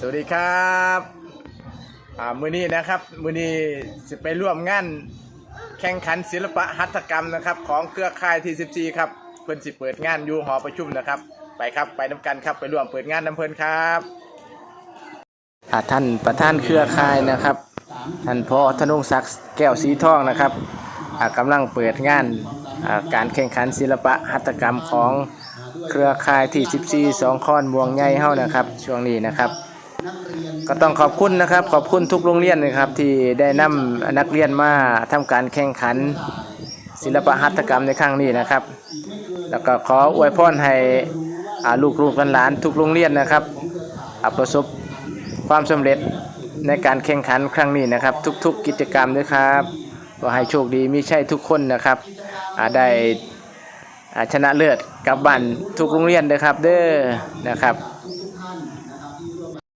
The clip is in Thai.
สวัสดีครับอ่ามือนี้นะครับมือนี้จะไปร่วมงานแข่งขันศิลปะหัตถกรรมนะครับ ของเครือข่ายที่14ครับเพิ่นสิเปิดงานอยู่หอประชุมนะครับ ไปครับไปน้ำกันครับไปร่วมเปิดงานน้ำเพิ่นครับอ่าท่านประธานเครือข่ายนะครับ ท่านพ่อธนงศักดิ์แก้วสีทองนะครับอ่ากำลังเปิดงานอ่าการแข่งขันศิลปะหัตถกรรมของเครือข่ายที่14สองค้อนบวงใหญ่เฮานะครับ ช่วงนี้นะครับ ก็ต้องขอบคุณนะครับ ขอบคุณทุกโรงเรียนนะครับ ที่ได้นำนักเรียนมาทำการแข่งขัน ศิลปะหัตถกรรมในครั้งนี้นะครับ แล้วก็ขออวยพรให้ลูกๆหลานทุกโรงเรียนนะครับประสบความสำเร็จในการแข่งขันครั้งนี้นะครับ ทุก ๆ กิจกรรมด้วยครับก็ให้โชคดีมีใช่ทุกคนนะครับอ่าได้ชนะเลิศกลับบ้านทุกโรงเรียนเลยครับเด้อนะครับ